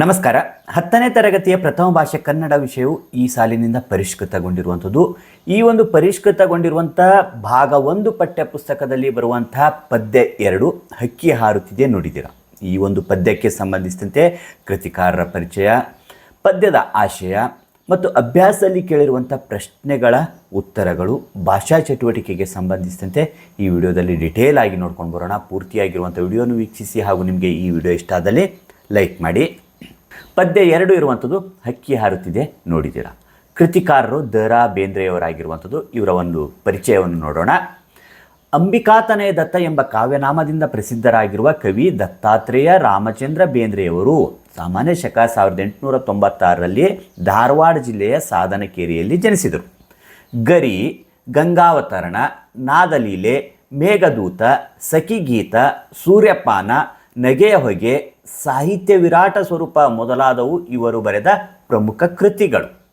ನಮಸ್ಕಾರ. ಹತ್ತನೇ ತರಗತಿಯ ಪ್ರಥಮ ಭಾಷೆ ಕನ್ನಡ ವಿಷಯವು ಈ ಸಾಲಿನಿಂದ ಪರಿಷ್ಕೃತಗೊಂಡಿರುವಂಥದ್ದು. ಈ ಒಂದು ಪರಿಷ್ಕೃತಗೊಂಡಿರುವಂಥ ಭಾಗ ಒಂದು ಪಠ್ಯಪುಸ್ತಕದಲ್ಲಿ ಬರುವಂತಹ ಪದ್ಯ ಎರಡು, ಹಕ್ಕಿ ಹಾರುತ್ತಿದೆ ನೋಡಿದ್ದೀರ. ಈ ಒಂದು ಪದ್ಯಕ್ಕೆ ಸಂಬಂಧಿಸಿದಂತೆ ಕೃತಿಕಾರರ ಪರಿಚಯ, ಪದ್ಯದ ಆಶಯ ಮತ್ತು ಅಭ್ಯಾಸದಲ್ಲಿ ಕೇಳಿರುವಂಥ ಪ್ರಶ್ನೆಗಳ ಉತ್ತರಗಳು, ಭಾಷಾ ಚಟುವಟಿಕೆಗೆ ಸಂಬಂಧಿಸಿದಂತೆ ಈ ವಿಡಿಯೋದಲ್ಲಿ ಡಿಟೇಲ್ ಆಗಿ ನೋಡ್ಕೊಂಡು ಬರೋಣ. ಪೂರ್ತಿಯಾಗಿರುವಂಥ ವಿಡಿಯೋನು ವೀಕ್ಷಿಸಿ ಹಾಗೂ ನಿಮಗೆ ಈ ವಿಡಿಯೋ ಇಷ್ಟ ಆದಲ್ಲಿ ಲೈಕ್ ಮಾಡಿ. ಪದ್ಯ ಎರಡು ಇರುವಂಥದ್ದು ಹಕ್ಕಿ ಹಾರುತ್ತಿದೆ, ನೋಡಿದ್ದೀರಾ? ಕೃತಿಕಾರರು ದ ರಾ ಬೇಂದ್ರೆಯವರಾಗಿರುವಂಥದ್ದು, ಇವರ ಒಂದು ಪರಿಚಯವನ್ನು ನೋಡೋಣ. ಅಂಬಿಕಾತನಯ ದತ್ತ ಎಂಬ ಕಾವ್ಯನಾಮದಿಂದ ಪ್ರಸಿದ್ಧರಾಗಿರುವ ಕವಿ ದತ್ತಾತ್ರೇಯ ರಾಮಚಂದ್ರ ಬೇಂದ್ರೆಯವರು ಸಾಮಾನ್ಯ ಶಕ ಸಾವಿರದ ಎಂಟುನೂರ ತೊಂಬತ್ತಾರರಲ್ಲಿ ಧಾರವಾಡ ಜಿಲ್ಲೆಯ ಸಾಧನಕೇರಿಯಲ್ಲಿ ಜನಿಸಿದರು. ಗರಿ, ಗಂಗಾವತರಣ, ನಾದಲೀಲೆ, ಮೇಘದೂತ, ಸಖಿಗೀತ, ಸೂರ್ಯಪಾನ ನಗೆಯ ಹೊಗೆ ಸಾಹಿತ್ಯ ವಿರಾಟ ಸ್ವರೂಪ ಮೊದಲಾದವು ಇವರು ಬರೆದ ಪ್ರಮುಖ ಕೃತಿಗಳು.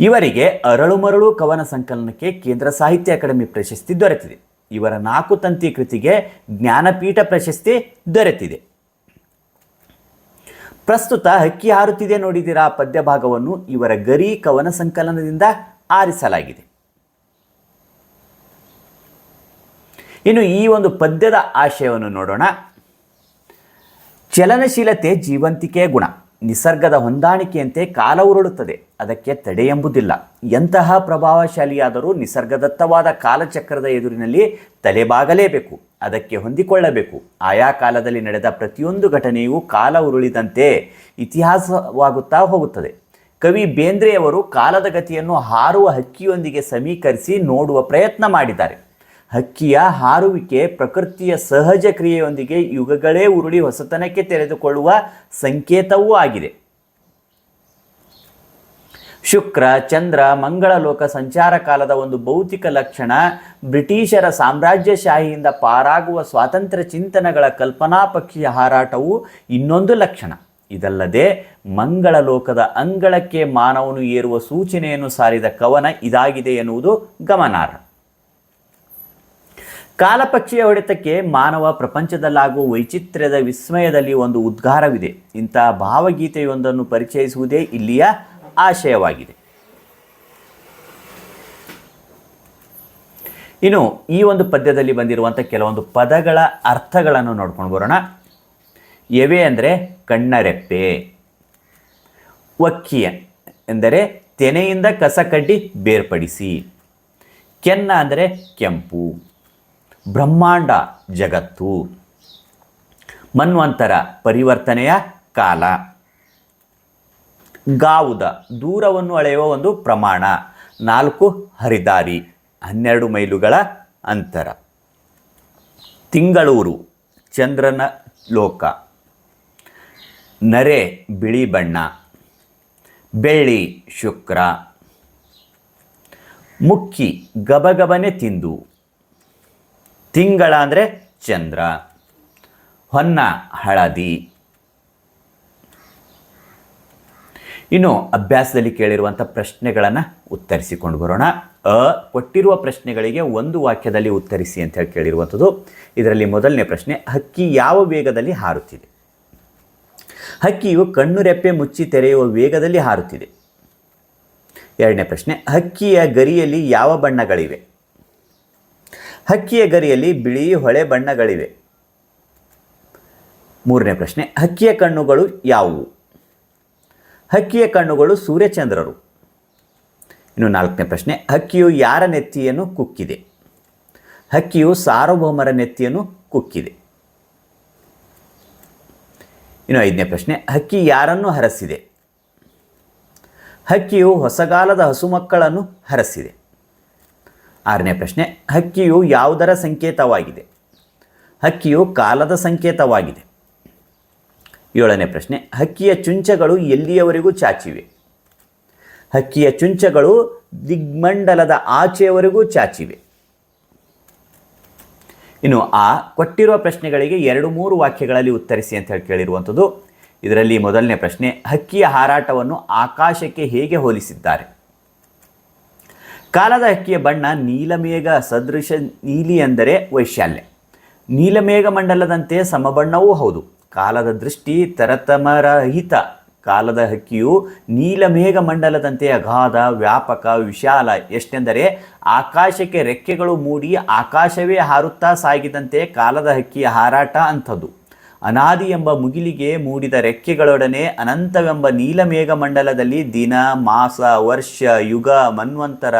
ಇವರಿಗೆ ಅರಳು ಮರಳು ಕವನ ಸಂಕಲನಕ್ಕೆ ಕೇಂದ್ರ ಸಾಹಿತ್ಯ ಅಕಾಡೆಮಿ ಪ್ರಶಸ್ತಿ ದೊರೆತಿದೆ. ಇವರ ನಾಲ್ಕು ತಂತಿ ಕೃತಿಗೆ ಜ್ಞಾನಪೀಠ ಪ್ರಶಸ್ತಿ ದೊರೆತಿದೆ. ಪ್ರಸ್ತುತ ಹಕ್ಕಿ ಹಾರುತ್ತಿದೆ ನೋಡಿದಿರಾ ಪದ್ಯ ಭಾಗವನ್ನು ಇವರ ಗರಿ ಕವನ ಸಂಕಲನದಿಂದ ಆರಿಸಲಾಗಿದೆ. ಇನ್ನು ಈ ಒಂದು ಪದ್ಯದ ಆಶಯವನ್ನು ನೋಡೋಣ. ಚಲನಶೀಲತೆ ಜೀವಂತಿಕೆಯ ಗುಣ. ನಿಸರ್ಗದ ಹೊಂದಾಣಿಕೆಯಂತೆ ಕಾಲ ಉರುಳುತ್ತದೆ. ಅದಕ್ಕೆ ತಡೆ ಎಂಬುದಿಲ್ಲ. ಎಂತಹ ಪ್ರಭಾವಶಾಲಿಯಾದರೂ ನಿಸರ್ಗದತ್ತವಾದ ಕಾಲಚಕ್ರದ ಎದುರಿನಲ್ಲಿ ತಲೆಬಾಗಲೇಬೇಕು. ಅದಕ್ಕೆ ಹೊಂದಿಕೊಳ್ಳಬೇಕು. ಆಯಾ ಕಾಲದಲ್ಲಿ ನಡೆದ ಪ್ರತಿಯೊಂದು ಘಟನೆಯೂ ಕಾಲ ಉರುಳಿದಂತೆ ಇತಿಹಾಸವಾಗುತ್ತಾ ಹೋಗುತ್ತದೆ. ಕವಿ ಬೇಂದ್ರೆಯವರು ಕಾಲದ ಗತಿಯನ್ನು ಹಾರುವ ಹಕ್ಕಿಯೊಂದಿಗೆ ಸಮೀಕರಿಸಿ ನೋಡುವ ಪ್ರಯತ್ನ ಮಾಡಿದ್ದಾರೆ. ಹಕ್ಕಿಯ ಹಾರುವಿಕೆ ಪ್ರಕೃತಿಯ ಸಹಜ ಕ್ರಿಯೆಯೊಂದಿಗೆ ಯುಗಗಳೇ ಉರುಳಿ ಹೊಸತನಕ್ಕೆ ತೆರೆದುಕೊಳ್ಳುವ ಸಂಕೇತವೂ ಆಗಿದೆ. ಶುಕ್ರ, ಚಂದ್ರ ಮಂಗಳ ಲೋಕ ಸಂಚಾರ ಕಾಲದ ಒಂದು ಭೌತಿಕ ಲಕ್ಷಣ ಬ್ರಿಟಿಷರ ಸಾಮ್ರಾಜ್ಯಶಾಹಿಯಿಂದ ಪಾರಾಗುವ ಸ್ವಾತಂತ್ರ್ಯ ಚಿಂತನೆಗಳ ಕಲ್ಪನಾ ಪಕ್ಷಿಯ ಹಾರಾಟವು ಇನ್ನೊಂದು ಲಕ್ಷಣ. ಇದಲ್ಲದೆ ಮಂಗಳ ಲೋಕದ ಅಂಗಳಕ್ಕೆ ಮಾನವನು ಏರುವ ಸೂಚನೆಯನ್ನು ಸಾರಿದ ಕವನ ಇದಾಗಿದೆ ಎನ್ನುವುದು ಗಮನಾರ್ಹ. ಕಾಲಪಕ್ಷಿಯ ಹೊಡೆತಕ್ಕೆ ಮಾನವ ಪ್ರಪಂಚದಲ್ಲಾಗುವ ವೈಚಿತ್ರ್ಯದ ವಿಸ್ಮಯದಲ್ಲಿ ಒಂದು ಉದ್ಗಾರವಿದೆ. ಇಂಥ ಭಾವಗೀತೆಯೊಂದನ್ನು ಪರಿಚಯಿಸುವುದೇ ಇಲ್ಲಿಯ ಆಶಯವಾಗಿದೆ. ಇನ್ನು ಈ ಒಂದು ಪದ್ಯದಲ್ಲಿ ಬಂದಿರುವಂಥ ಕೆಲವೊಂದು ಪದಗಳ ಅರ್ಥಗಳನ್ನು ನೋಡ್ಕೊಂಡು ಬರೋಣ. ಎವೆ ಅಂದರೆ ಕಣ್ಣರೆಪ್ಪೆ, ಒಕ್ಕಿಯ ಎಂದರೆ ತೆನೆಯಿಂದ ಕಸಕಡ್ಡಿ ಬೇರ್ಪಡಿಸಿ, ಕೆನ್ನ ಅಂದರೆ ಕೆಂಪು. ಬ್ರಹ್ಮಾಂಡ ಜಗತ್ತು. ಮನ್ವಂತರ ಪರಿವರ್ತನೆಯ ಕಾಲ. ಗಾವುದ ದೂರವನ್ನು ಅಳೆಯುವ ಒಂದು ಪ್ರಮಾಣ. ನಾಲ್ಕು ಹರಿದಾರಿ, ಹನ್ನೆರಡು ಮೈಲುಗಳ ಅಂತರ. ತಿಂಗಳೂರು, ಚಂದ್ರನ ಲೋಕ. ನರೆ, ಬಿಳಿ ಬಣ್ಣ. ಬೆಳ್ಳಿ, ಶುಕ್ರ. ಮುಕ್ಕಿ, ಗಬಗಬನೆ ತಿಂದು. ತಿಂಗಳ ಅಂದರೆ ಚಂದ್ರ. ಹೊನ್ನ ಹಳದಿ. ಇನ್ನು ಅಭ್ಯಾಸದಲ್ಲಿ ಕೇಳಿರುವಂಥ ಪ್ರಶ್ನೆಗಳನ್ನು ಉತ್ತರಿಸಿಕೊಂಡು ಬರೋಣ. ಅ ಕೊಟ್ಟಿರುವ ಪ್ರಶ್ನೆಗಳಿಗೆ ಒಂದು ವಾಕ್ಯದಲ್ಲಿ ಉತ್ತರಿಸಿ ಅಂತ ಹೇಳಿ ಕೇಳಿರುವಂಥದ್ದು ಇದರಲ್ಲಿ ಮೊದಲನೇ ಪ್ರಶ್ನೆ, ಹಕ್ಕಿ ಯಾವ ವೇಗದಲ್ಲಿ ಹಾರುತ್ತಿದೆ? ಹಕ್ಕಿಯು ಕಣ್ಣು ರೆಪ್ಪೆ ಮುಚ್ಚಿ ತೆರೆಯುವ ವೇಗದಲ್ಲಿ ಹಾರುತ್ತಿದೆ. ಎರಡನೇ ಪ್ರಶ್ನೆ, ಹಕ್ಕಿಯ ಗರಿಯಲ್ಲಿ ಯಾವ ಬಣ್ಣಗಳಿವೆ? ಹಕ್ಕಿಯ ಗರಿಯಲ್ಲಿ ಬಿಳಿ ಹೊಳೆ ಬಣ್ಣಗಳಿವೆ. ಮೂರನೇ ಪ್ರಶ್ನೆ, ಹಕ್ಕಿಯ ಕಣ್ಣುಗಳು ಯಾವುವು? ಹಕ್ಕಿಯ ಕಣ್ಣುಗಳು ಸೂರ್ಯಚಂದ್ರರು. ಇನ್ನು ನಾಲ್ಕನೇ ಪ್ರಶ್ನೆ, ಹಕ್ಕಿಯು ಯಾರ ನೆತ್ತಿಯನ್ನು ಕುಕ್ಕಿದೆ? ಹಕ್ಕಿಯು ಸಾರ್ವಭೌಮರ ನೆತ್ತಿಯನ್ನು ಕುಕ್ಕಿದೆ. ಇನ್ನು ಐದನೇ ಪ್ರಶ್ನೆ, ಹಕ್ಕಿ ಯಾರನ್ನು ಹರಸಿದೆ? ಹಕ್ಕಿಯು ಹೊಸಗಾಲದ ಹಸುಮಕ್ಕಳನ್ನು ಹರಸಿದೆ. ಆರನೇ ಪ್ರಶ್ನೆ, ಹಕ್ಕಿಯು ಯಾವುದರ ಸಂಕೇತವಾಗಿದೆ? ಹಕ್ಕಿಯು ಕಾಲದ ಸಂಕೇತವಾಗಿದೆ. ಏಳನೇ ಪ್ರಶ್ನೆ, ಹಕ್ಕಿಯ ಚುಂಚಗಳು ಎಲ್ಲಿಯವರೆಗೂ ಚಾಚಿವೆ? ಹಕ್ಕಿಯ ಚುಂಚಗಳು ದಿಗ್ಮಂಡಲದ ಆಚೆಯವರೆಗೂ ಚಾಚಿವೆ. ಇನ್ನು ಆ ಕೊಟ್ಟಿರುವ ಪ್ರಶ್ನೆಗಳಿಗೆ ಎರಡು ಮೂರು ವಾಕ್ಯಗಳಲ್ಲಿ ಉತ್ತರಿಸಿ ಅಂತ ಹೇಳಿ ಕೇಳಿರುವಂಥದ್ದು. ಇದರಲ್ಲಿ ಮೊದಲನೇ ಪ್ರಶ್ನೆ, ಹಕ್ಕಿಯ ಹಾರಾಟವನ್ನು ಆಕಾಶಕ್ಕೆ ಹೇಗೆ ಹೋಲಿಸಿದ್ದಾರೆ? ಕಾಲದ ಹಕ್ಕಿಯ ಬಣ್ಣ ನೀಲಮೇಘ ಸದೃಶ ನೀಲಿ ಅಂದರೆ ವೈಶಾಲ್ಯ. ನೀಲಮೇಘ ಮಂಡಲದಂತೆ ಸಮಬಣ್ಣವೂ ಹೌದು. ಕಾಲದ ದೃಷ್ಟಿ ತರತಮರಹಿತ. ಕಾಲದ ಹಕ್ಕಿಯು ನೀಲಮೇಘ ಮಂಡಲದಂತೆ ಅಗಾಧ, ವ್ಯಾಪಕ, ವಿಶಾಲ. ಎಷ್ಟೆಂದರೆ ಆಕಾಶಕ್ಕೆ ರೆಕ್ಕೆಗಳು ಮೂಡಿ ಆಕಾಶವೇ ಹಾರುತ್ತಾ ಸಾಗಿದಂತೆ ಕಾಲದ ಹಕ್ಕಿಯ ಹಾರಾಟ ಅಂಥದ್ದು. ಅನಾದಿ ಎಂಬ ಮುಗಿಲಿಗೆ ಮೂಡಿದ ರೆಕ್ಕೆಗಳೊಡನೆ ಅನಂತವೆಂಬ ನೀಲಮೇಘ ಮಂಡಲದಲ್ಲಿ ದಿನ, ಮಾಸ, ವರ್ಷ, ಯುಗ, ಮನ್ವಂತರ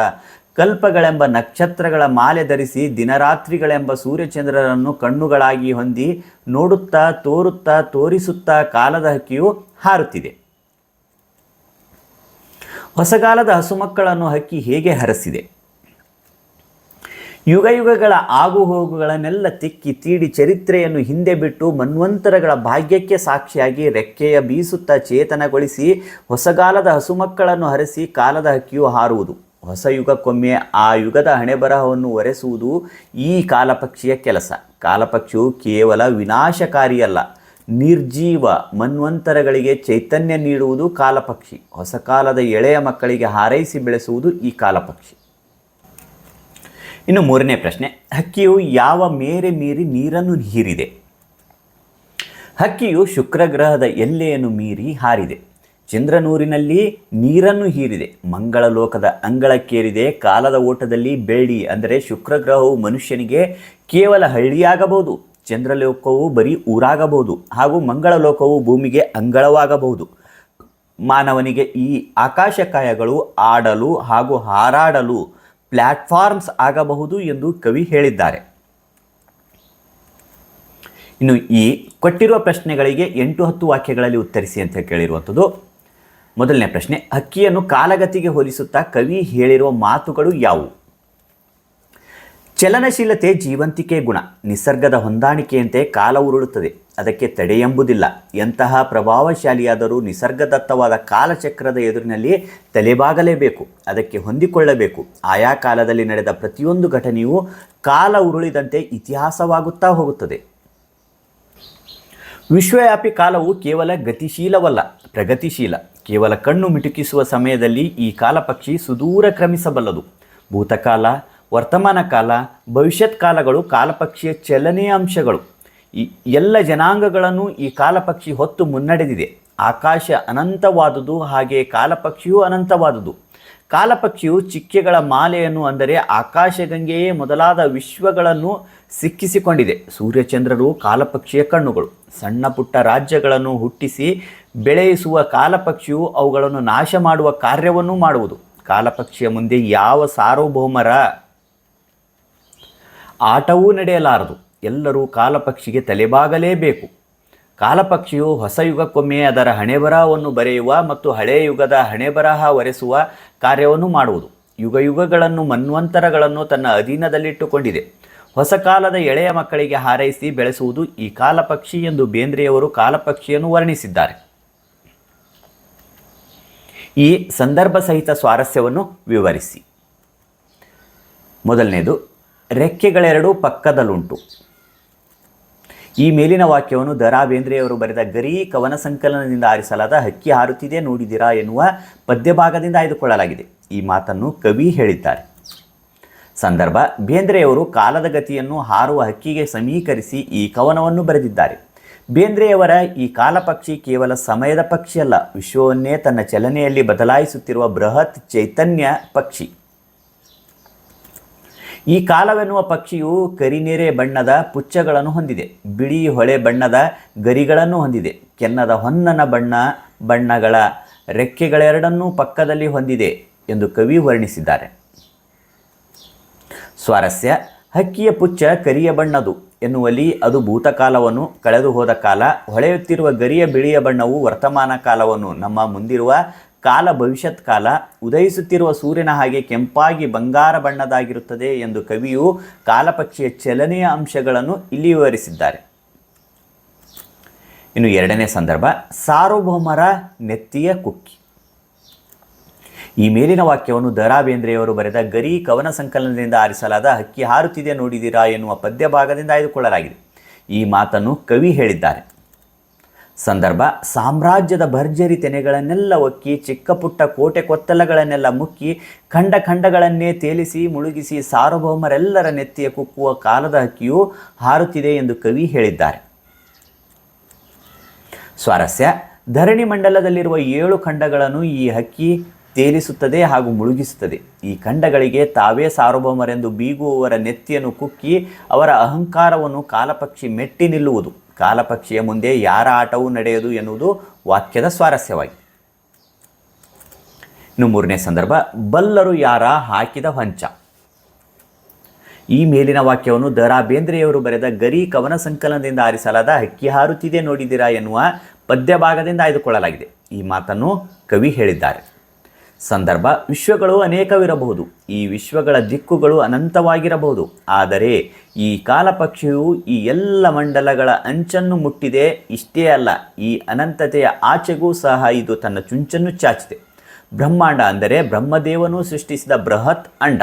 ಕಲ್ಪಗಳೆಂಬ ನಕ್ಷತ್ರಗಳ ಮಾಲೆ ಧರಿಸಿ ದಿನರಾತ್ರಿಗಳೆಂಬ ಸೂರ್ಯಚಂದ್ರರನ್ನು ಕಣ್ಣುಗಳಾಗಿ ಹೊಂದಿ ನೋಡುತ್ತಾ, ತೋರುತ್ತಾ, ತೋರಿಸುತ್ತಾ ಕಾಲದ ಹಕ್ಕಿಯು ಹಾರುತ್ತಿದೆ. ಹೊಸಗಾಲದ ಹಸುಮಕ್ಕಳನ್ನು ಹಕ್ಕಿ ಹೇಗೆ ಹರಸಿದೆ? ಯುಗ ಯುಗಗಳ ಆಗು ಹೋಗುಗಳನ್ನೆಲ್ಲ ತಿಕ್ಕಿ ತೀಡಿ ಚರಿತ್ರೆಯನ್ನು ಹಿಂದೆ ಬಿಟ್ಟು ಮನ್ವಂತರಗಳ ಭಾಗ್ಯಕ್ಕೆ ಸಾಕ್ಷಿಯಾಗಿ ರೆಕ್ಕೆಯ ಬೀಸುತ್ತಾ ಚೇತನಗೊಳಿಸಿ ಹೊಸಗಾಲದ ಹಸುಮಕ್ಕಳನ್ನು ಹರಿಸಿ ಕಾಲದ ಹಕ್ಕಿಯು ಹಾರುವುದು. ಹೊಸ ಯುಗಕ್ಕೊಮ್ಮೆ ಆ ಯುಗದ ಹಣೆಬರಹವನ್ನು ಒರೆಸುವುದು ಈ ಕಾಲಪಕ್ಷಿಯ ಕೆಲಸ. ಕಾಲಪಕ್ಷಿಯು ಕೇವಲ ವಿನಾಶಕಾರಿಯಲ್ಲ, ನಿರ್ಜೀವ ಮನ್ವಂತರಗಳಿಗೆ ಚೈತನ್ಯ ನೀಡುವುದು ಕಾಲಪಕ್ಷಿ. ಹೊಸ ಕಾಲದ ಎಳೆಯ ಮಕ್ಕಳಿಗೆ ಹಾರೈಸಿ ಬೆಳೆಸುವುದು ಈ ಕಾಲಪಕ್ಷಿ. ಇನ್ನು ಮೂರನೇ ಪ್ರಶ್ನೆ, ಹಕ್ಕಿಯು ಯಾವ ಮೇರೆ ಮೀರಿ ನೀರನ್ನು ಹೀರಿದೆ? ಹಕ್ಕಿಯು ಶುಕ್ರಗ್ರಹದ ಎಲ್ಲೆಯನ್ನು ಮೀರಿ ಹಾರಿದೆ. ಚಂದ್ರನೂರಿನಲ್ಲಿ ನೀರನ್ನು ಹೀರಿದೆ. ಮಂಗಳ ಲೋಕದ ಅಂಗಳಕ್ಕೇರಿದೆ. ಕಾಲದ ಓಟದಲ್ಲಿ ಬೆಳ್ಳಿ, ಅಂದರೆ ಶುಕ್ರಗ್ರಹವು ಮನುಷ್ಯನಿಗೆ ಕೇವಲ ಹಳ್ಳಿಯಾಗಬಹುದು. ಚಂದ್ರಲೋಕವು ಬರೀ ಊರಾಗಬಹುದು ಹಾಗೂ ಮಂಗಳ ಲೋಕವು ಭೂಮಿಗೆ ಅಂಗಳವಾಗಬಹುದು. ಮಾನವನಿಗೆ ಈ ಆಕಾಶಕಾಯಗಳು ಆಡಲು ಹಾಗೂ ಹಾರಾಡಲು ಪ್ಲ್ಯಾಟ್ಫಾರ್ಮ್ಸ್ ಆಗಬಹುದು ಎಂದು ಕವಿ ಹೇಳಿದ್ದಾರೆ. ಇನ್ನು ಈ ಕೊಟ್ಟಿರುವ ಪ್ರಶ್ನೆಗಳಿಗೆ ಎಂಟು ಹತ್ತು ವಾಕ್ಯಗಳಲ್ಲಿ ಉತ್ತರಿಸಿ ಅಂತ ಕೇಳಿರುವಂಥದ್ದು. ಮೊದಲನೇ ಪ್ರಶ್ನೆ, ಹಕ್ಕಿಯನ್ನು ಕಾಲಗತಿಗೆ ಹೋಲಿಸುತ್ತಾ ಕವಿ ಹೇಳಿರುವ ಮಾತುಗಳು ಯಾವುವು? ಚಲನಶೀಲತೆ ಜೀವಂತಿಕೆ ಗುಣ, ನಿಸರ್ಗದ ಹೊಂದಾಣಿಕೆಯಂತೆ ಕಾಲ ಉರುಳುತ್ತದೆ. ಅದಕ್ಕೆ ತಡೆಯೆಂಬುದಿಲ್ಲ ಎಂತಹ ಪ್ರಭಾವಶಾಲಿಯಾದರೂ ನಿಸರ್ಗದತ್ತವಾದ ಕಾಲಚಕ್ರದ ಎದುರಿನಲ್ಲಿ ತಲೆಬಾಗಲೇಬೇಕು, ಅದಕ್ಕೆ ಹೊಂದಿಕೊಳ್ಳಬೇಕು. ಆಯಾ ಕಾಲದಲ್ಲಿ ನಡೆದ ಪ್ರತಿಯೊಂದು ಘಟನೆಯೂ ಕಾಲ ಉರುಳಿದಂತೆ ಇತಿಹಾಸವಾಗುತ್ತಾ ಹೋಗುತ್ತದೆ. ವಿಶ್ವವ್ಯಾಪಿ ಕಾಲವು ಕೇವಲ ಗತಿಶೀಲವಲ್ಲ, ಪ್ರಗತಿಶೀಲ. ಕೇವಲ ಕಣ್ಣು ಮಿಟುಕಿಸುವ ಸಮಯದಲ್ಲಿ ಈ ಕಾಲಪಕ್ಷಿ ಸುದೂರ ಕ್ರಮಿಸಬಲ್ಲದು. ಭೂತಕಾಲ ವರ್ತಮಾನ ಕಾಲ, ಭವಿಷ್ಯತ್ ಕಾಲಗಳು, ಕಾಲಪಕ್ಷಿಯ ಚಲನೆಯ ಅಂಶಗಳು. ಈ ಎಲ್ಲ ಜನಾಂಗಗಳನ್ನು ಈ ಕಾಲಪಕ್ಷಿ ಹೊತ್ತು ಮುನ್ನಡೆದಿದೆ. ಆಕಾಶ ಅನಂತವಾದುದು ಹಾಗೆ ಕಾಲಪಕ್ಷಿಯೂ ಅನಂತವಾದುದು. ಕಾಲಪಕ್ಷಿಯು ಚಿಕ್ಕೆಗಳ ಮಾಲೆಯನ್ನು ಅಂದರೆ ಆಕಾಶಗಂಗೆಯೇ ಮೊದಲಾದ ವಿಶ್ವಗಳನ್ನು ಸಿಕ್ಕಿಸಿಕೊಂಡಿದೆ. ಸೂರ್ಯಚಂದ್ರರು ಕಾಲಪಕ್ಷಿಯ ಕಣ್ಣುಗಳು. ಸಣ್ಣ ಪುಟ್ಟ ರಾಜ್ಯಗಳನ್ನು ಹುಟ್ಟಿಸಿ ಬೆಳೆಯಿಸುವ ಕಾಲಪಕ್ಷಿಯು ಅವುಗಳನ್ನು ನಾಶ ಮಾಡುವ ಕಾರ್ಯವನ್ನು ಮಾಡುವುದು. ಕಾಲಪಕ್ಷಿಯ ಮುಂದೆ ಯಾವ ಸಾರ್ವಭೌಮರ ಆಟವೂ ನಡೆಯಲಾರದು. ಎಲ್ಲರೂ ಕಾಲಪಕ್ಷಿಗೆ ತಲೆಬಾಗಲೇಬೇಕು. ಕಾಲಪಕ್ಷಿಯು ಹೊಸ ಯುಗಕ್ಕೊಮ್ಮೆ ಅದರ ಹಣೆಬರಹವನ್ನು ಬರೆಯುವ ಮತ್ತು ಹಳೆಯ ಯುಗದ ಹಣೆಬರಹ ಒರೆಸುವ ಕಾರ್ಯವನ್ನು ಮಾಡುವುದು. ಯುಗ ಯುಗಗಳನ್ನು ಮನ್ವಂತರಗಳನ್ನು ತನ್ನ ಅಧೀನದಲ್ಲಿಟ್ಟುಕೊಂಡಿದೆ. ಹೊಸ ಕಾಲದ ಎಳೆಯ ಮಕ್ಕಳಿಗೆ ಹಾರೈಸಿ ಬೆಳೆಸುವುದು ಈ ಕಾಲಪಕ್ಷಿ ಎಂದು ಬೇಂದ್ರೆಯವರು ಕಾಲಪಕ್ಷಿಯನ್ನು ವರ್ಣಿಸಿದ್ದಾರೆ. ಈ ಸಂದರ್ಭ ಸಹಿತ ಸ್ವಾರಸ್ಯವನ್ನು ವಿವರಿಸಿ. ಮೊದಲನೇದು ರೆಕ್ಕೆಗಳೆರಡು ಪಕ್ಕದಲ್ಲುಂಟು ಈ ಮೇಲಿನ ವಾಕ್ಯವನ್ನು ದರಾ ಬೇಂದ್ರೆಯವರು ಬರೆದ ಗರಿ ಕವನ ಸಂಕಲನದಿಂದ ಆರಿಸಲಾದ ಹಕ್ಕಿ ಹಾರುತ್ತಿದೆ ನೋಡಿದಿರಾ ಎನ್ನುವ ಪದ್ಯಭಾಗದಿಂದ ಆಯ್ದುಕೊಳ್ಳಲಾಗಿದೆ. ಈ ಮಾತನ್ನು ಕವಿ ಹೇಳಿದ್ದಾರೆ. ಸಂದರ್ಭ, ಬೇಂದ್ರೆಯವರು ಕಾಲದ ಗತಿಯನ್ನು ಹಾರುವ ಹಕ್ಕಿಗೆ ಸಮೀಕರಿಸಿ ಈ ಕವನವನ್ನು ಬರೆದಿದ್ದಾರೆ. ಬೇಂದ್ರೆಯವರ ಈ ಕಾಲಪಕ್ಷಿ ಕೇವಲ ಸಮಯದ ಪಕ್ಷಿಯಲ್ಲ, ವಿಶ್ವವನ್ನೇ ತನ್ನ ಚಲನೆಯಲ್ಲಿ ಬದಲಾಯಿಸುತ್ತಿರುವ ಬೃಹತ್ ಚೈತನ್ಯ ಪಕ್ಷಿ. ಈ ಕಾಲವೆನ್ನುವ ಪಕ್ಷಿಯು ಕರಿನೆರೆ ಬಣ್ಣದ ಪುಚ್ಚಗಳನ್ನು ಹೊಂದಿದೆ. ಬಿಳಿ ಹೊಳೆ ಬಣ್ಣದ ಗರಿಗಳನ್ನು ಹೊಂದಿದೆ. ಕೆನ್ನದ ಹೊನ್ನನ ಬಣ್ಣ ಬಣ್ಣಗಳ ರೆಕ್ಕೆಗಳೆರಡನ್ನೂ ಪಕ್ಕದಲ್ಲಿ ಹೊಂದಿದೆ ಎಂದು ಕವಿ ವರ್ಣಿಸಿದ್ದಾರೆ. ಸ್ವಾರಸ್ಯ, ಹಕ್ಕಿಯ ಪುಚ್ಚ ಕರಿಯ ಬಣ್ಣದು ಎನ್ನುವಲ್ಲಿ ಅದು ಭೂತಕಾಲವನ್ನು ಕಳೆದು ಹೋದ ಕಾಲ ಹೊಳೆಯುತ್ತಿರುವ ಗರಿಯ ಬಿಳಿಯ ಬಣ್ಣವು ವರ್ತಮಾನ ಕಾಲವನ್ನು ನಮ್ಮ ಮುಂದಿರುವ ಕಾಲ ಭವಿಷ್ಯತ್ ಕಾಲ ಉದಯಿಸುತ್ತಿರುವ ಸೂರ್ಯನ ಹಾಗೆ ಕೆಂಪಾಗಿ ಬಂಗಾರ ಬಣ್ಣದಾಗಿರುತ್ತದೆ ಎಂದು ಕವಿಯು ಕಾಲಪಕ್ಷಿಯ ಚಲನೆಯ ಅಂಶಗಳನ್ನು ಇಲ್ಲಿ ವಿವರಿಸಿದ್ದಾರೆ. ಇನ್ನು ಎರಡನೇ ಸಂದರ್ಭ, ಸಾರ್ವಭೌಮರ ನೆತ್ತಿಯ ಕುಕ್ಕಿ. ಈ ಮೇಲಿನ ವಾಕ್ಯವನ್ನು ದ ರಾ ಬೇಂದ್ರೆಯವರು ಬರೆದ ಗರಿ ಕವನ ಸಂಕಲನದಿಂದ ಆರಿಸಲಾದ ಹಕ್ಕಿ ಹಾರುತ್ತಿದೆ ನೋಡಿದಿರಾ ಎನ್ನುವ ಪದ್ಯ ಭಾಗದಿಂದ ಆಯ್ದುಕೊಳ್ಳಲಾಗಿದೆ. ಈ ಮಾತನ್ನು ಕವಿ ಹೇಳಿದ್ದಾರೆ. ಸಂದರ್ಭ, ಸಾಮ್ರಾಜ್ಯದ ಭರ್ಜರಿ ತೆನೆಗಳನ್ನೆಲ್ಲ ಒಕ್ಕಿ ಚಿಕ್ಕ ಪುಟ್ಟ ಕೋಟೆ ಕೊತ್ತಲಗಳನ್ನೆಲ್ಲ ಮುಕ್ಕಿ, ಖಂಡ ಖಂಡಗಳನ್ನೇ ತೇಲಿಸಿ, ಮುಳುಗಿಸಿ ಸಾರ್ವಭೌಮರೆಲ್ಲರ ನೆತ್ತಿಯ ಕುಕ್ಕುವ ಕಾಲದ ಹಕ್ಕಿಯು ಹಾರುತ್ತಿದೆ ಎಂದು ಕವಿ ಹೇಳಿದ್ದಾರೆ. ಸ್ವಾರಸ್ಯ, ಧರಣಿ ಮಂಡಲದಲ್ಲಿರುವ ಏಳು ಖಂಡಗಳನ್ನು ಈ ಹಕ್ಕಿ ತೇಲಿಸುತ್ತದೆ ಹಾಗೂ ಮುಳುಗಿಸುತ್ತದೆ. ಈ ಖಂಡಗಳಿಗೆ ತಾವೇ ಸಾರ್ವಭೌಮರೆಂದು ಬೀಗುವವರ ನೆತ್ತಿಯನ್ನು ಕುಕ್ಕಿ, ಅವರ ಅಹಂಕಾರವನ್ನು ಕಾಲಪಕ್ಷಿ ಮೆಟ್ಟಿ ನಿಲ್ಲುವುದು. ಕಾಲಪಕ್ಷಿಯ ಮುಂದೆ ಯಾರ ಆಟವೂ ನಡೆಯದು ಎನ್ನುವುದು ವಾಕ್ಯದ ಸ್ವಾರಸ್ಯವಾಗಿ. ಇನ್ನು ಮೂರನೇ ಸಂದರ್ಭ, ಬಲ್ಲರು ಯಾರ ಹಾಕಿದ ಹೊಂಚ. ಈ ಮೇಲಿನ ವಾಕ್ಯವನ್ನು ದ ಬೇಂದ್ರೆಯವರು ಬರೆದ ಗರಿ ಕವನ ಸಂಕಲನದಿಂದ ಆರಿಸಲಾದ ಹಕ್ಕಿ ಹಾರುತ್ತಿದೆ ನೋಡಿದಿರಾ ಎನ್ನುವ ಪದ್ಯ ಭಾಗದಿಂದ ಆಯ್ದುಕೊಳ್ಳಲಾಗಿದೆ. ಈ ಮಾತನ್ನು ಕವಿ ಹೇಳಿದ್ದಾರೆ. ಸಂದರ್ಭ ವಿಶ್ವಗಳು ಅನೇಕವಿರಬಹುದು. ಈ ವಿಶ್ವಗಳ ದಿಕ್ಕುಗಳು ಅನಂತವಾಗಿರಬಹುದು. ಆದರೆ ಈ ಕಾಲಪಕ್ಷಿಯು ಈ ಎಲ್ಲ ಮಂಡಲಗಳ ಅಂಚನ್ನು ಮುಟ್ಟಿದೆ. ಇಷ್ಟೇ ಅಲ್ಲ, ಈ ಅನಂತತೆಯ ಆಚೆಗೂ ಸಹ ಇದು ತನ್ನ ಚುಂಚನ್ನು ಚಾಚಿದೆ. ಬ್ರಹ್ಮಾಂಡ ಅಂದರೆ ಬ್ರಹ್ಮದೇವನು ಸೃಷ್ಟಿಸಿದ ಬೃಹತ್ ಅಂಡ.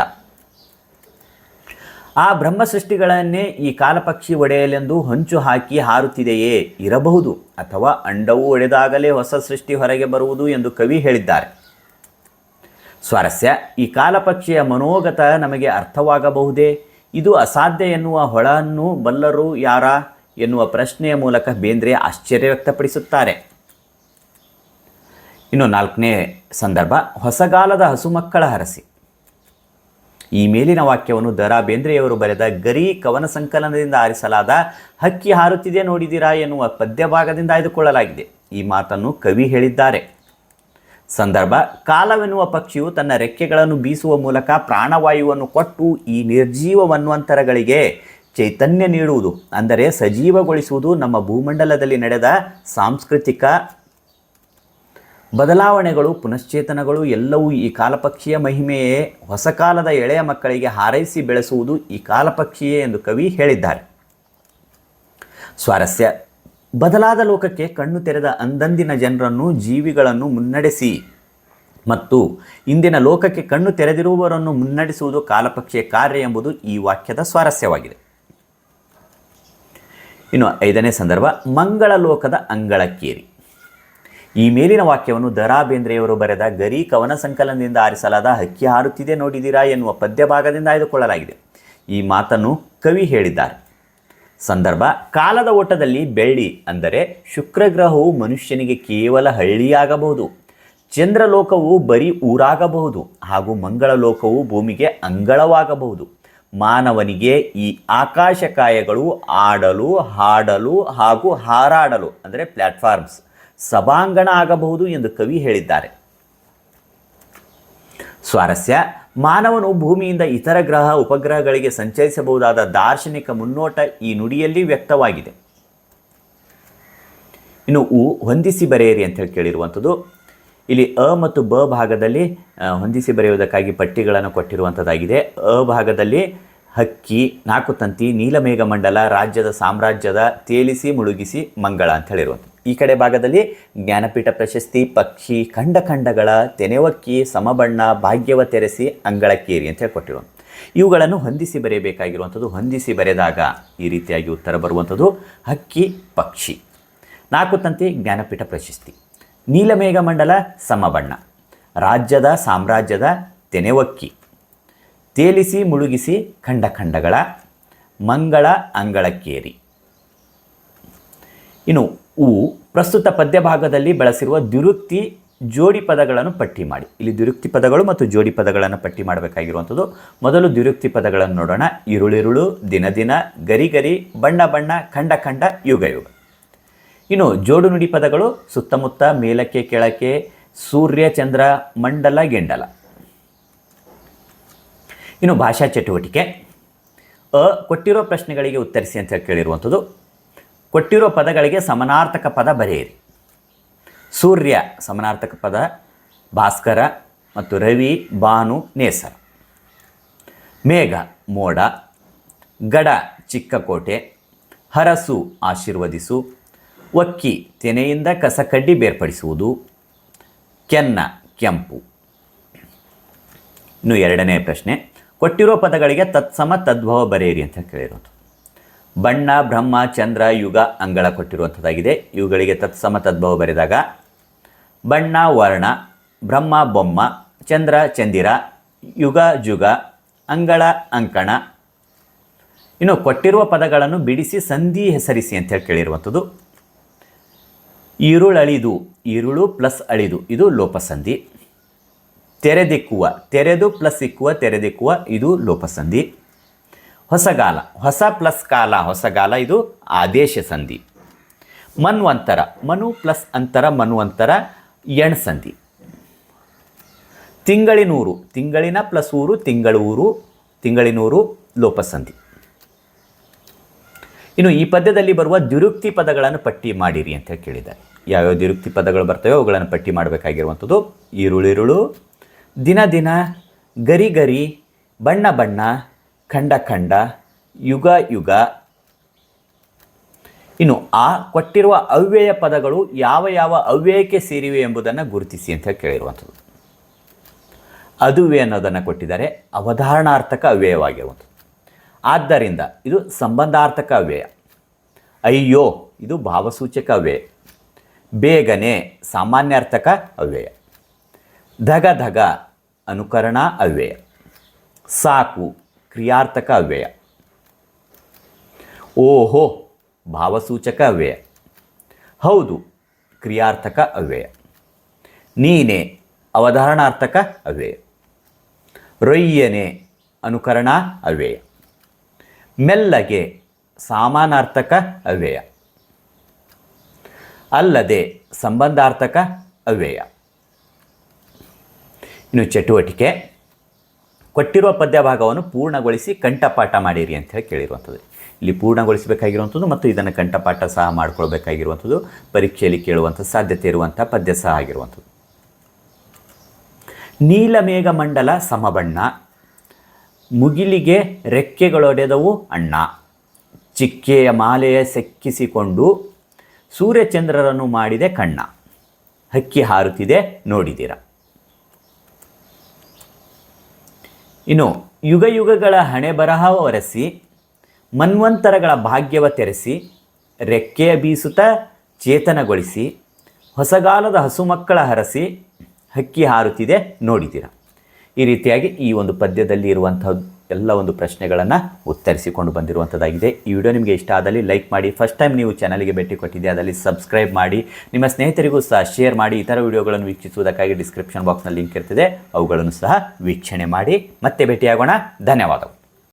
ಆ ಬ್ರಹ್ಮ ಸೃಷ್ಟಿಗಳನ್ನೇ ಈ ಕಾಲಪಕ್ಷಿ ಒಡೆಯಲೆಂದು ಹೊಂಚು ಹಾಕಿ ಹಾರುತ್ತಿದೆಯೇ ಇರಬಹುದು ಅಥವಾ ಅಂಡವು ಒಡೆದಾಗಲೇ ಹೊಸ ಸೃಷ್ಟಿ ಹೊರಗೆ ಬರುವುದು ಎಂದು ಕವಿ ಹೇಳಿದ್ದಾರೆ. ಸ್ವಾರಸ್ಯ, ಈ ಕಾಲಪಕ್ಷಿಯ ಮನೋಗತ ನಮಗೆ ಅರ್ಥವಾಗಬಹುದೇ? ಇದು ಅಸಾಧ್ಯ ಎನ್ನುವ ಹೊಳನ್ನು ಬಲ್ಲರು ಯಾರ? ಎನ್ನುವ ಪ್ರಶ್ನೆಯ ಮೂಲಕ ಬೇಂದ್ರೆ ಆಶ್ಚರ್ಯ ವ್ಯಕ್ತಪಡಿಸುತ್ತಾರೆ. ಇನ್ನು ನಾಲ್ಕನೇ ಸಂದರ್ಭ, ಹೊಸಗಾಲದ ಹಸುಮಕ್ಕಳ ಹರಸಿ. ಈ ಮೇಲಿನ ವಾಕ್ಯವನ್ನು ದ ರಾ ಬೇಂದ್ರೆಯವರು ಬರೆದ ಗರಿ ಕವನ ಸಂಕಲನದಿಂದ ಆರಿಸಲಾದ ಹಕ್ಕಿ ಹಾರುತ್ತಿದೆ ನೋಡಿದಿರಾ ಎನ್ನುವ ಪದ್ಯಭಾಗದಿಂದ ಆಯ್ದುಕೊಳ್ಳಲಾಗಿದೆ. ಈ ಮಾತನ್ನು ಕವಿ ಹೇಳಿದ್ದಾರೆ. ಸಂದರ್ಭ. ಕಾಲವೆನ್ನುವ ಪಕ್ಷಿಯು ತನ್ನ ರೆಕ್ಕೆಗಳನ್ನು ಬೀಸುವ ಮೂಲಕ ಪ್ರಾಣವಾಯುವನ್ನು ಕೊಟ್ಟು ಈ ನಿರ್ಜೀವ ಮನ್ವಂತರಗಳಿಗೆ ಚೈತನ್ಯ ನೀಡುವುದು, ಅಂದರೆ ಸಜೀವಗೊಳಿಸುವುದು ನಮ್ಮ ಭೂಮಂಡಲದಲ್ಲಿ ನಡೆದ ಸಾಂಸ್ಕೃತಿಕ ಬದಲಾವಣೆಗಳು, ಪುನಶ್ಚೇತನಗಳು ಎಲ್ಲವೂ ಈ ಕಾಲಪಕ್ಷಿಯ ಮಹಿಮೆಯೇ. ಹೊಸ ಕಾಲದ ಎಳೆಯ ಮಕ್ಕಳಿಗೆ ಹಾರೈಸಿ ಬೆಳೆಸುವುದು ಈ ಕಾಲಪಕ್ಷಿಯೇ ಎಂದು ಕವಿ ಹೇಳಿದ್ದಾರೆ. ಸ್ವಾರಸ್ಯ. ಬದಲಾದ ಲೋಕಕ್ಕೆ ಕಣ್ಣು ತೆರೆದ ಅಂದಂದಿನ ಜನರನ್ನು ಜೀವಿಗಳನ್ನು ಮುನ್ನಡೆಸಿ ಮತ್ತು ಇಂದಿನ ಲೋಕಕ್ಕೆ ಕಣ್ಣು ತೆರೆದಿರುವವರನ್ನು ಮುನ್ನಡೆಸುವುದು ಕಾಲಪಕ್ಷೆಯ ಕಾರ್ಯ ಎಂಬುದು ಈ ವಾಕ್ಯದ ಸ್ವಾರಸ್ಯವಾಗಿದೆ. ಇನ್ನು ಐದನೇ ಸಂದರ್ಭ, ಮಂಗಳ ಲೋಕದ ಅಂಗಳಕ್ಕೇರಿ. ಈ ಮೇಲಿನ ವಾಕ್ಯವನ್ನು ದರಾ ಬೇಂದ್ರೆಯವರು ಬರೆದ ಗರಿ ಕವನ ಸಂಕಲನದಿಂದ ಆರಿಸಲಾದ ಹಕ್ಕಿ ಹಾರುತ್ತಿದೆ ನೋಡಿದಿರಾ ಎನ್ನುವ ಪದ್ಯ ಭಾಗದಿಂದ ಆಯ್ದುಕೊಳ್ಳಲಾಗಿದೆ. ಈ ಮಾತನ್ನು ಕವಿ ಹೇಳಿದ್ದಾರೆ. ಸಂದರ್ಭ, ಕಾಲದ ಓಟದಲ್ಲಿ ಬೆಳ್ಳಿ ಅಂದರೆ ಶುಕ್ರಗ್ರಹವು ಮನುಷ್ಯನಿಗೆ ಕೇವಲ ಹಳ್ಳಿಯಾಗಬಹುದು, ಚಂದ್ರಲೋಕವು ಬರೀ ಊರಾಗಬಹುದು ಹಾಗೂ ಮಂಗಳ ಲೋಕವು ಭೂಮಿಗೆ ಅಂಗಳವಾಗಬಹುದು. ಮಾನವನಿಗೆ ಈ ಆಕಾಶಕಾಯಗಳು ಆಡಲು, ಹಾಡಲು ಹಾಗೂ ಹಾರಾಡಲು ಅಂದರೆ ಪ್ಲ್ಯಾಟ್ಫಾರ್ಮ್ಸ್ ಸಭಾಂಗಣ ಆಗಬಹುದು ಎಂದು ಕವಿ ಹೇಳಿದ್ದಾರೆ. ಸ್ವಾರಸ್ಯ. ಮಾನವನು ಭೂಮಿಯಿಂದ ಇತರ ಗ್ರಹ, ಉಪಗ್ರಹಗಳಿಗೆ ಸಂಚರಿಸಬಹುದಾದ ದಾರ್ಶನಿಕ ಮುನ್ನೋಟ ಈ ನುಡಿಯಲ್ಲಿ ವ್ಯಕ್ತವಾಗಿದೆ. ಇನ್ನು ಉ ಹೊಂದಿಸಿ ಬರೆಯಿರಿ ಅಂತ ಹೇಳಿ ಕೇಳಿರುವಂಥದ್ದು. ಇಲ್ಲಿ ಅ ಮತ್ತು ಬ ಭಾಗದಲ್ಲಿ ಹೊಂದಿಸಿ ಬರೆಯುವುದಕ್ಕಾಗಿ ಪಟ್ಟಿಗಳನ್ನು ಕೊಟ್ಟಿರುವಂಥದ್ದಾಗಿದೆ. ಅ ಭಾಗದಲ್ಲಿ ಹಕ್ಕಿ ನಾಲ್ಕು ತಂತಿ ನೀಲಮೇಘ ಮಂಡಲ ರಾಜ್ಯದ ಸಾಮ್ರಾಜ್ಯದ, ತೇಲಿಸಿ, ಮುಳುಗಿಸಿ, ಮಂಗಳ ಅಂತ ಹೇಳಿರುವಂಥದ್ದು. ಈ ಕಡೆ ಭಾಗದಲ್ಲಿ ಜ್ಞಾನಪೀಠ ಪ್ರಶಸ್ತಿ, ಪಕ್ಷಿ, ಖಂಡ ಖಂಡಗಳ, ತೆನೆವಕ್ಕಿ, ಸಮಬಣ್ಣ, ಭಾಗ್ಯವ ತೆರೆಸಿ, ಅಂಗಳಕ್ಕೇರಿ ಅಂತ ಹೇಳಿ ಕೊಟ್ಟಿರುವಂಥ ಇವುಗಳನ್ನು ಹೊಂದಿಸಿ ಬರೆಯಬೇಕಾಗಿರುವಂಥದ್ದು, ಹೊಂದಿಸಿ ಬರೆದಾಗ ಈ ರೀತಿಯಾಗಿ ಉತ್ತರ ಬರುವಂಥದ್ದು, ಹಕ್ಕಿ, ಪಕ್ಷಿ. ನಾಲ್ಕು ತಂತಿ ಜ್ಞಾನಪೀಠ ಪ್ರಶಸ್ತಿ. ನೀಲಮೇಘ ಮಂಡಲ, ಸಮಬಣ್ಣ. ರಾಜ್ಯದ ಸಾಮ್ರಾಜ್ಯದ ತೆನೆವಕ್ಕಿ. ತೇಲಿಸಿ, ಮುಳುಗಿಸಿ, ಖಂಡ ಖಂಡಗಳ. ಮಂಗಳ, ಅಂಗಳಕ್ಕೇರಿ. ಇನ್ನು ಉ ಪ್ರಸ್ತುತ ಪದ್ಯ ಭಾಗದಲ್ಲಿ ಬಳಸಿರುವ ದ್ವಿರುಕ್ತಿ ಜೋಡಿ ಪದಗಳನ್ನು ಪಟ್ಟಿ ಮಾಡಿ. ಇಲ್ಲಿ ದ್ವಿರುಕ್ತಿ ಪದಗಳು ಮತ್ತು ಜೋಡಿ ಪದಗಳನ್ನು ಪಟ್ಟಿ ಮಾಡಬೇಕಾಗಿರುವಂಥದ್ದು. ಮೊದಲು ದ್ವಿರುಕ್ತಿ ಪದಗಳನ್ನು ನೋಡೋಣ. ಇರುಳಿರುಳು ದಿನ ದಿನ ಗರಿ ಗರಿ ಬಣ್ಣ ಬಣ್ಣ, ಖಂಡ ಖಂಡ, ಯುಗ ಯುಗ. ಇನ್ನು ಜೋಡು ನುಡಿ ಪದಗಳು ಸುತ್ತಮುತ್ತ ಮೇಲಕ್ಕೆ ಕೆಳಕ್ಕೆ, ಸೂರ್ಯ, ಚಂದ್ರ, ಮಂಡಲ, ಗೆಂಡಲ. ಇನ್ನು ಭಾಷಾ ಚಟುವಟಿಕೆ. ಅ ಕೊಟ್ಟಿರೋ ಪ್ರಶ್ನೆಗಳಿಗೆ ಉತ್ತರಿಸಿ ಅಂತ ಕೇಳಿರುವಂಥದ್ದು. ಕೊಟ್ಟಿರೋ ಪದಗಳಿಗೆ ಸಮನಾರ್ಥಕ ಪದ ಬರೆಯಿರಿ. ಸೂರ್ಯ ಸಮನಾರ್ಥಕ ಪದ, ಭಾಸ್ಕರ ಮತ್ತು ರವಿ ಬಾನು ನೇಸರ. ಮೇಘ, ಮೋಡ. ಗಡ ಚಿಕ್ಕಕೋಟೆ ಹರಸು, ಆಶೀರ್ವದಿಸು. ಒಕ್ಕಿ, ತೆನೆಯಿಂದ ಕಸಕಡ್ಡಿ ಬೇರ್ಪಡಿಸುವುದು. ಕೆನ್ನ, ಕೆಂಪು. ಇನ್ನು ಎರಡನೇ ಪ್ರಶ್ನೆ, ಕೊಟ್ಟಿರೋ ಪದಗಳಿಗೆ ತತ್ಸಮ ತದ್ಭವ ಬರೆಯಿರಿ ಅಂತ ಕೇಳಿರೋದು. ಬಣ್ಣ, ಬ್ರಹ್ಮ, ಚಂದ್ರ, ಯುಗ ಅಂಗಳ ಕೊಟ್ಟಿರುವಂಥದ್ದಾಗಿದೆ. ಇವುಗಳಿಗೆ ತತ್ಸಮ ತದ್ಭವ ಬರೆದಾಗ, ಬಣ್ಣ, ವರ್ಣ, ಬ್ರಹ್ಮ, ಬೊಮ್ಮ, ಚಂದ್ರ, ಚಂದಿರ, ಯುಗ, ಜುಗ, ಅಂಗಳ, ಅಂಕಣ. ಇನ್ನು ಕೊಟ್ಟಿರುವ ಪದಗಳನ್ನು ಬಿಡಿಸಿ, ಸಂಧಿ ಹೆಸರಿಸಿ ಅಂತ ಹೇಳಿ ಕೇಳಿರುವಂಥದ್ದು. ಈರುಳಳಿದು ಈರುಳು ಪ್ಲಸ್ ಅಳಿದು, ಇದು ಲೋಪಸಂಧಿ. ತೆರೆದಿಕ್ಕುವ, ತೆರೆದು ಪ್ಲಸ್ ಇಕ್ಕುವ ತೆರೆದಿಕ್ಕುವ, ಇದು ಲೋಪಸಂಧಿ. ಹೊಸಗಾಲ ಹೊಸ ಪ್ಲಸ್ ಕಾಲ ಹೊಸಗಾಲ ಇದು ಆದೇಶ ಸಂಧಿ. ಮನ್ವಂತರ, ಮನು ಪ್ಲಸ್ ಅಂತರ, ಮನ್ವಂತರ ಎಣ್ ಸಂಧಿ. ತಿಂಗಳಿನೂರು, ತಿಂಗಳಿನ ಪ್ಲಸ್ ಊರು ತಿಂಗಳೂರು ತಿಂಗಳಿನೂರು ಲೋಪಸಂಧಿ ಇನ್ನು ಈ ಪದ್ಯದಲ್ಲಿ ಬರುವ ದ್ವಿರುಕ್ತಿ ಪದಗಳನ್ನು ಪಟ್ಟಿ ಮಾಡಿರಿ ಅಂತ ಕೇಳಿದ್ದಾರೆ. ಯಾವ್ಯಾವ ದ್ವಿರುಕ್ತಿ ಪದಗಳು ಬರ್ತವೆ ಅವುಗಳನ್ನು ಪಟ್ಟಿ ಮಾಡಬೇಕಾಗಿರುವಂಥದ್ದು ಈರುಳಿರುಳು ದಿನ ದಿನ, ಗರಿ ಗರಿ, ಬಣ್ಣ ಬಣ್ಣ ಖಂಡ ಖಂಡ, ಯುಗ ಯುಗ. ಇನ್ನು ಆ ಕೊಟ್ಟಿರುವ ಅವ್ಯಯ ಪದಗಳು ಯಾವ ಯಾವ ಅವ್ಯಯಕ್ಕೆ ಸೇರಿವೆ ಎಂಬುದನ್ನು ಗುರುತಿಸಿ ಅಂತ ಕೇಳಿರುವಂಥದ್ದು. ಅದುವೆ ಅನ್ನೋದನ್ನು ಕೊಟ್ಟಿದ್ದಾರೆ ಅವಧಾರಣಾರ್ಥಕ ಅವ್ಯಯವಾಗಿರುವಂಥದ್ದು. ಆದ್ದರಿಂದ ಇದು ಸಂಬಂಧಾರ್ಥಕ ಅವ್ಯಯ. ಅಯ್ಯೋ, ಇದು ಭಾವಸೂಚಕ ಅವ್ಯಯ. ಬೇಗನೆ ಸಾಮಾನ್ಯಾರ್ಥಕ ಅವ್ಯಯ. ಧಗ ಧಗ ಅನುಕರಣ ಅವ್ಯಯ. ಸಾಕು ಕ್ರಿಯಾರ್ಥಕ ಅವ್ಯಯ ಓಹೋ, ಭಾವಸೂಚಕ ಅವ್ಯಯ ಹೌದು, ಕ್ರಿಯಾರ್ಥಕ ಅವ್ಯಯ. ನೀನೆ ಅವಧಾರಣಾರ್ಥಕ ಅವ್ಯಯ. ರೊಯ್ಯನೆ ಅನುಕರಣ ಅವ್ಯಯ. ಮೆಲ್ಲಗೆ ಸಾಮಾನಾರ್ಥಕ ಅವ್ಯಯ. ಅಲ್ಲದೆ ಸಂಬಂಧಾರ್ಥಕ ಅವ್ಯಯ. ಇನ್ನು ಚಟುವಟಿಕೆ. ಕೊಟ್ಟಿರುವ ಪದ್ಯ ಭಾಗವನ್ನು ಪೂರ್ಣಗೊಳಿಸಿ ಕಂಠಪಾಠ ಮಾಡಿರಿ ಅಂತ ಹೇಳಿ ಕೇಳಿರುವಂಥದ್ದು. ಇಲ್ಲಿ ಪೂರ್ಣಗೊಳಿಸಬೇಕಾಗಿರುವಂಥದ್ದು ಮತ್ತು ಇದನ್ನು ಕಂಠಪಾಠ ಸಹ ಮಾಡ್ಕೊಳ್ಬೇಕಾಗಿರುವಂಥದ್ದು, ಪರೀಕ್ಷೆಯಲ್ಲಿ ಕೇಳುವಂಥ ಸಾಧ್ಯತೆ ಇರುವಂಥ ಪದ್ಯ ಸಹ ಆಗಿರುವಂಥದ್ದು. ನೀಲಮೇಘ ಮಂಡಲ ಸಮಬಣ್ಣ, ಮುಗಿಲಿಗೆ ರೆಕ್ಕೆಗಳೊಡೆದವು ಅಣ್ಣ, ಚಿಕ್ಕೆಯ ಮಾಲೆಯ ಸೆಕ್ಕಿಸಿಕೊಂಡು ಸೂರ್ಯಚಂದ್ರರನ್ನು ಮಾಡಿದೆ ಕಣ್ಣ. ಹಕ್ಕಿ ಹಾರುತ್ತಿದೆ ನೋಡಿದಿರ. ಇನ್ನು ಯುಗ ಯುಗಗಳ ಹಣೆ ಬರಹ ಒರೆಸಿ, ಮನ್ವಂತರಗಳ ಭಾಗ್ಯವ ತೆರೆಸಿ ರೆಕ್ಕೆಯ ಬೀಸುತ್ತ ಚೇತನಗೊಳಿಸಿ, ಹೊಸಗಾಲದ ಹಸುಮಕ್ಕಳ ಹರಸಿ ಹಕ್ಕಿ ಹಾರುತ್ತಿದೆ ನೋಡಿದಿರ ಈ ರೀತಿಯಾಗಿ ಈ ಒಂದು ಪದ್ಯದಲ್ಲಿ ಇರುವಂತಹ ಎಲ್ಲ ಒಂದು ಪ್ರಶ್ನೆಗಳನ್ನು ಉತ್ತರಿಸಿಕೊಂಡು ಬಂದಿರುವಂಥದ್ದಾಗಿದೆ ಈ ವಿಡಿಯೋ ನಿಮಗೆ ಇಷ್ಟ ಆದಲ್ಲಿ ಲೈಕ್ ಮಾಡಿ. ಫಸ್ಟ್ ಟೈಮ್ ನೀವು ಚಾನಲ್ಗೆ ಭೇಟಿ ಕೊಟ್ಟಿದ್ದೆ ಅದರಲ್ಲಿ ಸಬ್ಸ್ಕ್ರೈಬ್ ಮಾಡಿ. ನಿಮ್ಮ ಸ್ನೇಹಿತರಿಗೂ ಸಹ ಶೇರ್ ಮಾಡಿ. ಇತರ ವಿಡಿಯೋಗಳನ್ನು ವೀಕ್ಷಿಸುವುದಕ್ಕಾಗಿ ಡಿಸ್ಕ್ರಿಪ್ಷನ್ ಬಾಕ್ಸ್ನಲ್ಲಿ ಲಿಂಕ್ ಇರ್ತದೆ. ಅವುಗಳನ್ನು ಸಹ ವೀಕ್ಷಣೆ ಮಾಡಿ. ಮತ್ತೆ ಭೇಟಿಯಾಗೋಣ. ಧನ್ಯವಾದಗಳು.